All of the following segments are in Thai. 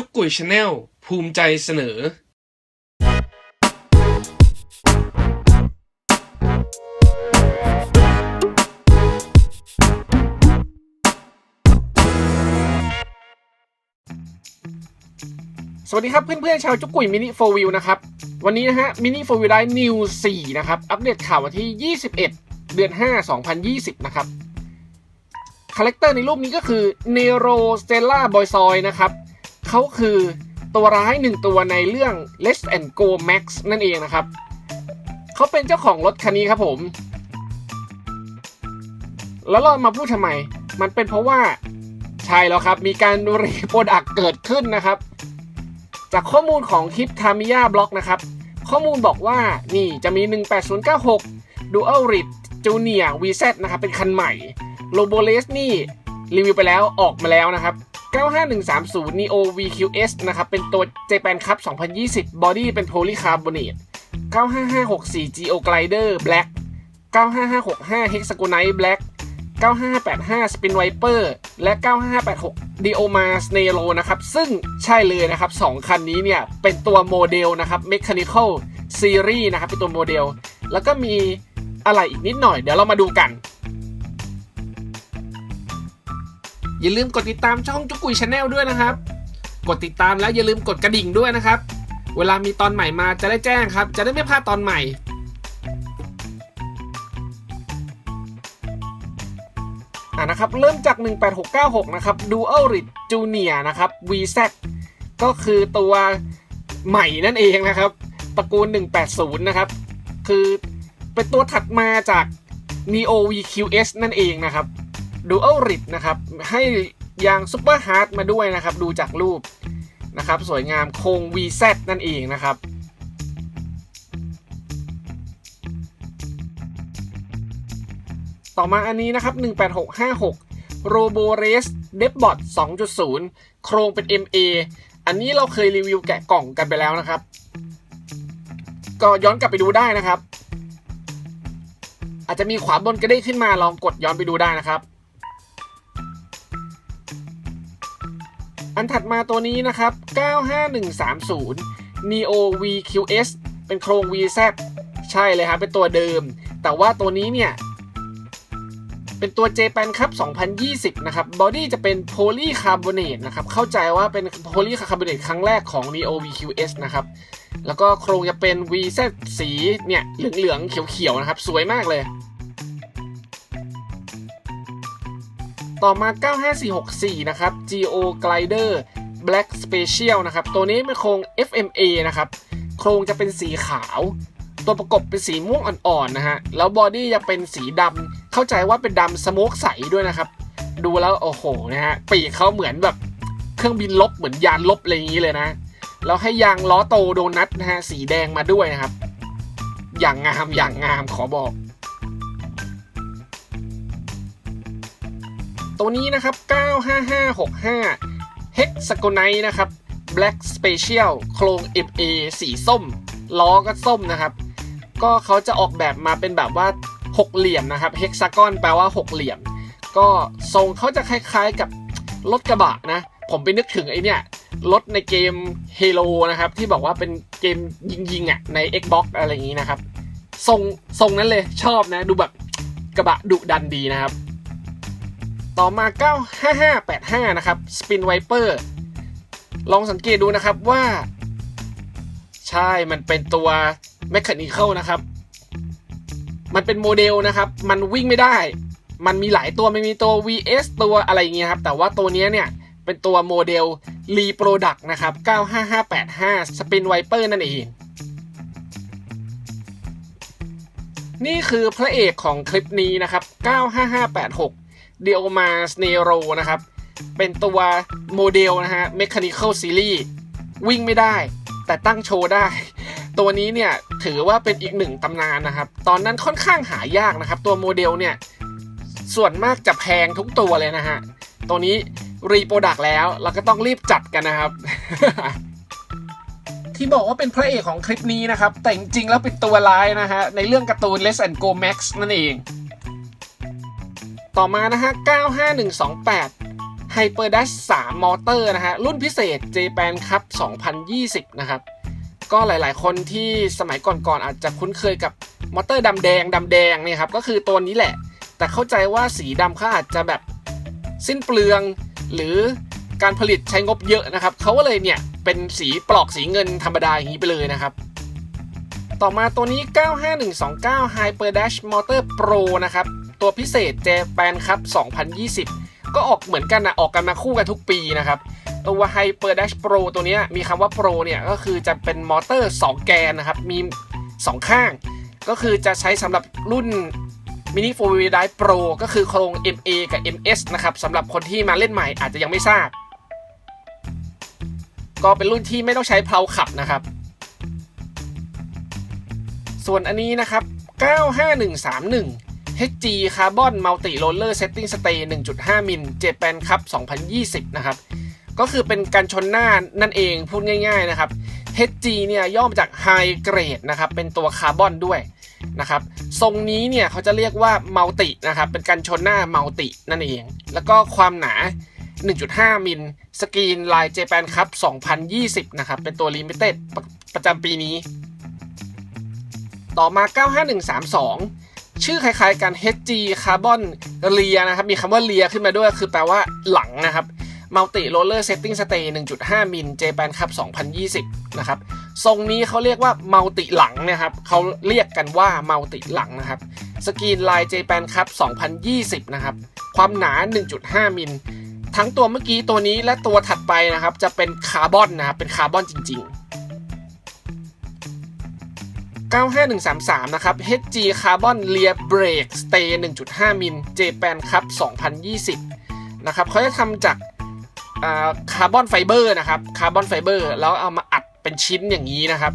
จุกกุยชาแนลภูมิใจเสนอ สวัสดีครับเพื่อนๆชาวจุกกุยมินิโฟวิวนะครับ วันนี้นะฮะมินิโฟวิวได้นิว4นะครับ อัปเดตข่าววันที่ 21 เดือน 5 2020 นะครับคาแรคเตอร์ในรูปนี้ก็คือเนโรสเตลล่าบอยซอยนะครับ เขาคือตัวร้ายหนึ่งตัวในเรื่อง Let's and Go Max นั่นเองนะครับ เขาเป็นเจ้าของรถคันนี้ครับผม แล้วเรามาพูดทำไม มันเป็นเพราะว่าใช่แล้วครับ มีการรีโปรดักเกิดขึ้นนะครับ จากข้อมูลของคลิป Tamiya Blog นะครับ ข้อมูลบอกว่านี่จะมี 18096 Dual r i d Junior VZ นะครับ เป็นคันใหม่ l o b o l e s นี่รีวิวไปแล้วออกมาแล้วนะครับ 95130 Neo VQS นะครับ เป็นตัว Japan Cup 2020 Body เป็น Polycarbonate 95564 Geo Glider Black 95565 Hexagonite Black 9585 Spin Viper และ 9586 Dioma Snero นะครับ ซึ่งใช่เลยนะครับ 2 คันนี้เนี่ย เป็นตัวโมเดลนะครับ Mechanical Series นะครับ เป็นตัวโมเดล แล้วก็มีอะไรอีกนิดหน่อย เดี๋ยวเรามาดูกัน อย่าลืมกดติดตามช่องจุกุยชาแนลด้วยนะครับ กดติดตามแล้วอย่าลืมกดกระดิ่งด้วยนะครับ เวลามีตอนใหม่มาจะได้แจ้งครับ จะได้ไม่พลาดตอนใหม่ อ่านะครับเริ่มจาก 18696 นะครับ Dual r i d Junior นะครับ VZ ก็คือตัวใหม่นั่นเองนะครับตระกูล 180 นะครับ คือเป็นตัวถัดมาจาก Neo VQS นั่นเองนะครับ Dual r i d นะครับ ให้ยาง Super Hard มาด้วยนะครับ ดูจากรูปนะครับ สวยงามโครง VZ นั่นเองนะครับต่อมาอันนี้นะครับ 18656 Robo Race Depbot 2.0 โครงเป็น MA อันนี้เราเคยรีวิวแกะกล่องกันไปแล้วนะครับ ก็ย้อนกลับไปดูได้นะครับ อาจจะมีขวาบนกระเด้งขึ้นมาลองกดย้อนไปดูได้นะครับ อันถัดมาตัวนี้นะครับ 95130 Neo VQS เป็นโครง VZ ใช่เลยครับเป็นตัวเดิม แต่ว่าตัวนี้เนี่ย เป็นตัว j p a n Cup 2020 นะครับบอดี้จะเป็นโพลีคาร์บอเนตนะครับ เข้าใจว่าเป็นโพลีคาร์บอเนตครั้งแรกของ Neo VQS นะครับ แล้วก็โครงจะเป็น VZ สีเนี่ยเหลืองๆเขียวๆนะครับ สวยมากเลย ต่อมา 95464 นะครับ Geo Glider Black Special นะครับ ตัวนี้เป็นโครง FMA นะครับ โครงจะเป็นสีขาว ตัวประกบเป็นสีม่วงอ่อนๆนะฮะ แล้วบอดี้จะเป็นสีดำ เข้าใจว่าเป็นดำสโมกใสด้วยนะครับ ดูแล้วโอ้โหนะฮะ ปีกเขาเหมือนแบบเครื่องบินลบเหมือนยานลบอะไรอย่างนี้เลยนะ แล้วให้ยางล้อโตโดนัทนะฮะ สีแดงมาด้วยนะครับ อย่างงามอย่างงามขอบอก ตัวนี้นะครับ 95565 Hexagonite นะครับ Black Special โครง MA สีส้ม ล้อก็ส้มนะครับ ก็เขาจะออกแบบมาเป็นแบบว่าหกเหลี่ยมนะครับ Hexagon แปลว่าหกเหลี่ยม ก็ทรงเขาจะคล้ายๆกับรถกระบะนะ ผมไปนึกถึงไอเนี่ยรถในเกม Halo นะครับ ที่บอกว่าเป็นเกมยิงๆอะใน Xbox อะไรอย่างนี้นะครับทรงทรงนั้นเลยชอบนะ ดูแบบกระบะดุดันดีนะครับ ต่อมา 95585 นะครับ Spin Viper ลองสังเกตดูนะครับว่า ใช่มันเป็นตัว Mechanical นะครับ มันเป็นโมเดลนะครับ มันวิ่งไม่ได้ มันมีหลายตัวไมันมีตัว VS ตัวอะไรอย่างเงี้ยครับ แต่ว่าตัวนี้เนี่ยเป็นตัวโมเดล Reproduct นะครับ 95585 Spin Viper นั่นเอง นี่คือพระเอกของคลิปนี้นะครับ 95586 d i o m a s n e r o นะครับ เป็นตัวโมเดลนะฮะ Mechanical Series วิ่งไม่ได้ แต่ตั้งโชว์ได้ ตัวนี้เนี่ย ถือว่าเป็นอีกหนึ่งตำนานนะครับ ตอนนั้นค่อนข้างหายากนะครับ ตัวโมเดลเนี่ย ส่วนมากจะแพงทุกตัวเลยนะฮะ ตัวนี้รีโปรดักแล้ว เราก็ต้องรีบจัดกันนะครับ ที่บอกว่าเป็นพระเอกของคลิปนี้นะครับ แต่จริงๆแล้วเป็นตัวร้ายนะฮะ ในเรื่องการ์ตูน Let's and Go Max นั่นเอง ต่อมานะฮะ 95128 Hyper Dash 3มอเตอร์นะฮะ รุ่นพิเศษ Japan Cup 2020 นะครับ ก็หลายๆ คนที่สมัยก่อนๆ อาจจะคุ้นเคยกับมอเตอร์ดำแดงดำแดงเนี่ยครับ ก็คือตัวนี้แหละ แต่เข้าใจว่าสีดำเขาอาจจะแบบสิ้นเปลือง หรือการผลิตใช้งบเยอะนะครับ เขาก็เลยเนี่ยเป็นสีปลอกสีเงินธรรมดาอย่างนี้ไปเลยนะครับต่อมาตัวนี้ 95129 Hyper Dash Motor Pro นะครับ ตัวพิเศษ Japan ครับ2020 ก็ออกเหมือนกันนะออกกันมาคู่กันทุกปีนะครับ ตัว Hyper Dash Pro ตัวนี้มีคำว่า Pro เนี่ย ก็คือจะเป็นมอเตอร์ 2 แกนนะครับ มี 2 ข้าง ก็คือจะใช้สำหรับรุ่น Mini 4 Wheel Drive Pro ก็คือโครง MA กับ MS นะครับสำหรับคนที่มาเล่นใหม่อาจจะยังไม่ทราบ ก็เป็นรุ่นที่ไม่ต้องใช้เพลาขับนะครับ ส่วนอันนี้นะครับ 95131 HG Carbon Multi Roller Setting Stay 1.5 มิล Japan Cup 2020 นะครับ ก็คือเป็นการชนหน้านั่นเองพูดง่าย ๆ นะครับ HG เนี่ยย่อมาจาก High Grade นะครับ เป็นตัวคาร์บอนด้วยนะครับ ทรงนี้เนี่ยเขาจะเรียกว่า Multi นะครับ เป็นการชนหน้า Multi นั่นเอง แล้วก็ความหนา 1.5 มิลสกรีนลาย Japan Cup 2020 นะครับ เป็นตัว Limited ประประจำปีนี้ ต่อมา 95132 ชื่อคล้ายๆกัน HG Carbon Rear นะครับ มีคำว่า Rear ขึ้นมาด้วยคือแปลว่าหลังนะครับ Multi Roller Setting Stay 1.5 มิล Japan Cup 2020 นะครับ ทรงนี้เขาเรียกว่า Multi หลังนะครับเขาเรียกกันว่า Multi หลังนะครับ สกรีนลาย Japan Cup 2020 นะครับ ความหนา 1.5 มิล ทั้งตัวเมื่อกี้ตัวนี้และตัวถัดไปนะครับ จะเป็นคาร์บอนนะครับ เป็นคาร์บอนจริง ๆ 95133 นะครับ HG Carbon Rear Brake Stay 1.5 มิล Japan Cup 2020 นะครับเขาจะทำจากคาร์บอนไฟเบอร์นะครับคาร์บอนไฟเบอร์แล้วเอามาอัดเป็นชิ้นอย่างนี้นะครับ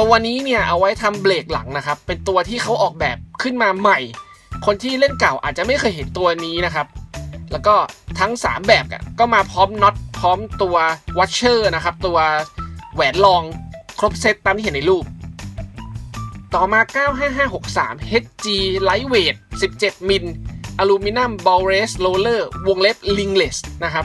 ตัวนี้เนี่ยเอาไว้ทำเบรกหลังนะครับ เป็นตัวที่เขาออกแบบขึ้นมาใหม่ คนที่เล่นเก่าอาจจะไม่เคยเห็นตัวนี้นะครับ แล้วก็ทั้ง 3 แบบก็มาพร้อมน็อตพร้อมตัววัชเชอร์นะครับ ตัวแหวนรองครบเซตตามที่เห็นในรูป ต่อมา 95563 HG Lightweight 17 มิลอลูมิเนียมบอลเรสโรลเลอร์วงเล็บลิงเลสนะครับ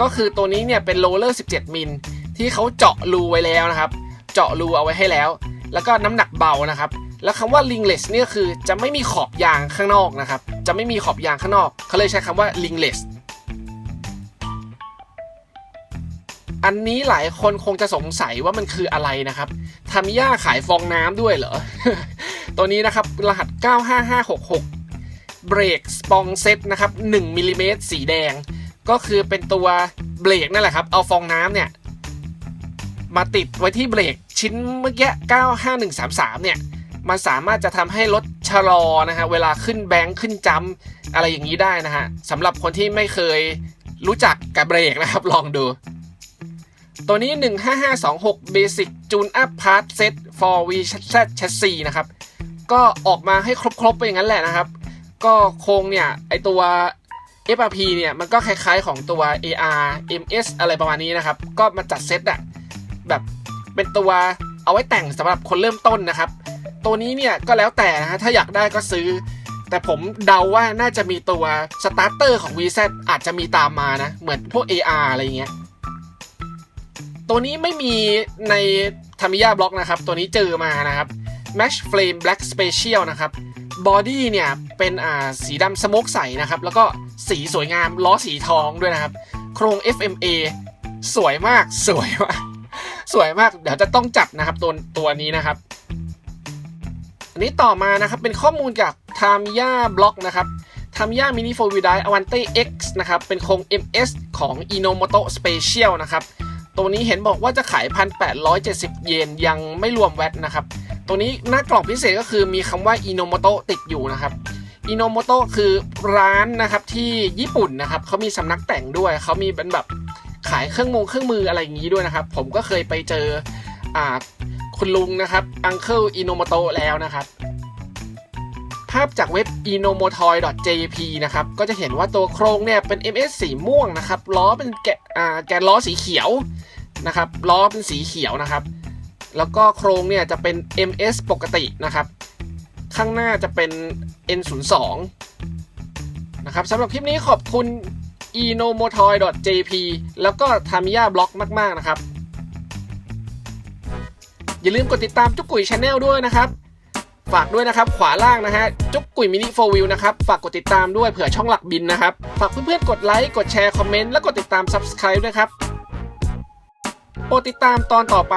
ก็คือตัวนี้เนี่ยเป็นโรลเลอร์ 17 มิลที่เขาเจาะรูไว้แล้วนะครับ เจาะรูเอาไว้ให้แล้ว แล้วก็น้ำหนักเบานะครับ แล้วคำว่า lingless เนี่ยคือจะไม่มีขอบยางข้างนอกนะครับ จะไม่มีขอบยางข้างนอก เขาเลยใช้คำว่า lingless อันนี้หลายคนคงจะสงสัยว่ามันคืออะไรนะครับทามิยาขายฟองน้ำด้วยเหรอ ตัวนี้นะครับ รหัส 95566 เบรกสปองเซตนะครับ1มิลิเมตรสีแดง ก็คือเป็นตัวเบรกนั่นแหละครับ เอาฟองน้ำเนี่ย มาติดไว้ที่เบรกชิ้นเมื่อกี้ 95133 เนี่ย มันสามารถจะทำให้รถชะลอนะฮะ เวลาขึ้นแบงค์ขึ้นจัมอะไรอย่างนี้ได้นะฮะสำหรับคนที่ไม่เคยรู้จักกับเบรกนะครับ ลองดู ตัวนี้ 15526 Basic Tune Up Part Set for VZ Chassis นะครับ ก็ออกมาให้ครบๆไปอย่างนั้นแหละนะครับ ก็โครงเนี่ย ไอตัว FRP เนี่ย มันก็คล้ายๆของตัว AR MS อะไรประมาณนี้นะครับ ก็มาจัดเซตอะแบบเป็นตัวเอาไว้แต่งสำหรับคนเริ่มต้นนะครับ ตัวนี้เนี่ยก็แล้วแต่นะฮะถ้าอยากได้ก็ซื้อ แต่ผมเดาว่าน่าจะมีตัวสตาร์เตอร์ของ VZ อาจจะมีตามมานะ เหมือนพวก AR อะไรอย่างเงี้ย ตัวนี้ไม่มีในทามิยาบล็อกนะครับ ตัวนี้เจอมานะครับ Match Flame Black Special นะครับบอดี้เนี่ยเป็นอ่าสีดำสโมกใสนะครับ แล้วก็สีสวยงามล้อสีทองด้วยนะครับ โครง FMA สวยมากสวยมากสวยมาก เดี๋ยวจะต้องจัดนะครับตัวตัวนี้นะครับ อันนี้ต่อมานะครับเป็นข้อมูลจาก Tamiya Block นะครับ Tamiya Mini 4 Wheel Drive Avante X นะครับ เป็นโครง MS ของ Inomoto Special นะครับ ตัวนี้เห็นบอกว่าจะขาย 1,870 เยนยังไม่รวมแวตนะครับ ตัวนี้หน้ากล่องพิเศษก็คือมีคำว่า Inomoto ติดอยู่นะครับ Inomoto คือร้านนะครับที่ญี่ปุ่นนะครับเขามีสำนักแต่งด้วยเขามีเป็นแบบขายเครื่องมงเครื่องมืออะไรอย่างนี้ด้วยนะครับ ผมก็เคยไปเจออ่าคุณลุงนะครับ Uncle Inomoto แล้วนะครับ ภาพจากเว็บ inomotoy.jp นะครับ ก็จะเห็นว่าตัวโครงเนี่ยเป็น MS สีม่วงนะครับ ล้อเป็นแกะแกนล้อสีเขียว นะครับล้อเป็นสีเขียวนะครับ แล้วก็โครงเนี่ยจะเป็น MS ปกตินะครับ ข้างหน้าจะเป็น N02 นะครับสำหรับคลิปนี้ขอบคุณ inomotoy.jp แล้วก็ tamiya blog มาก ๆ นะครับ อย่าลืมกดติดตามจุกกุยชาแนลด้วยนะครับ ฝากด้วยนะครับ ขวาล่างนะฮะ จุกกุยมินิโฟวิวนะครับ ฝากกดติดตามด้วยเผื่อช่องหลักบินนะครับ ฝากเพื่อนๆ กดไลค์ กดแชร์ คอมเมนต์ และกดติดตาม Subscribe ด้วยครับ ปรดติดตามตอนต่อไป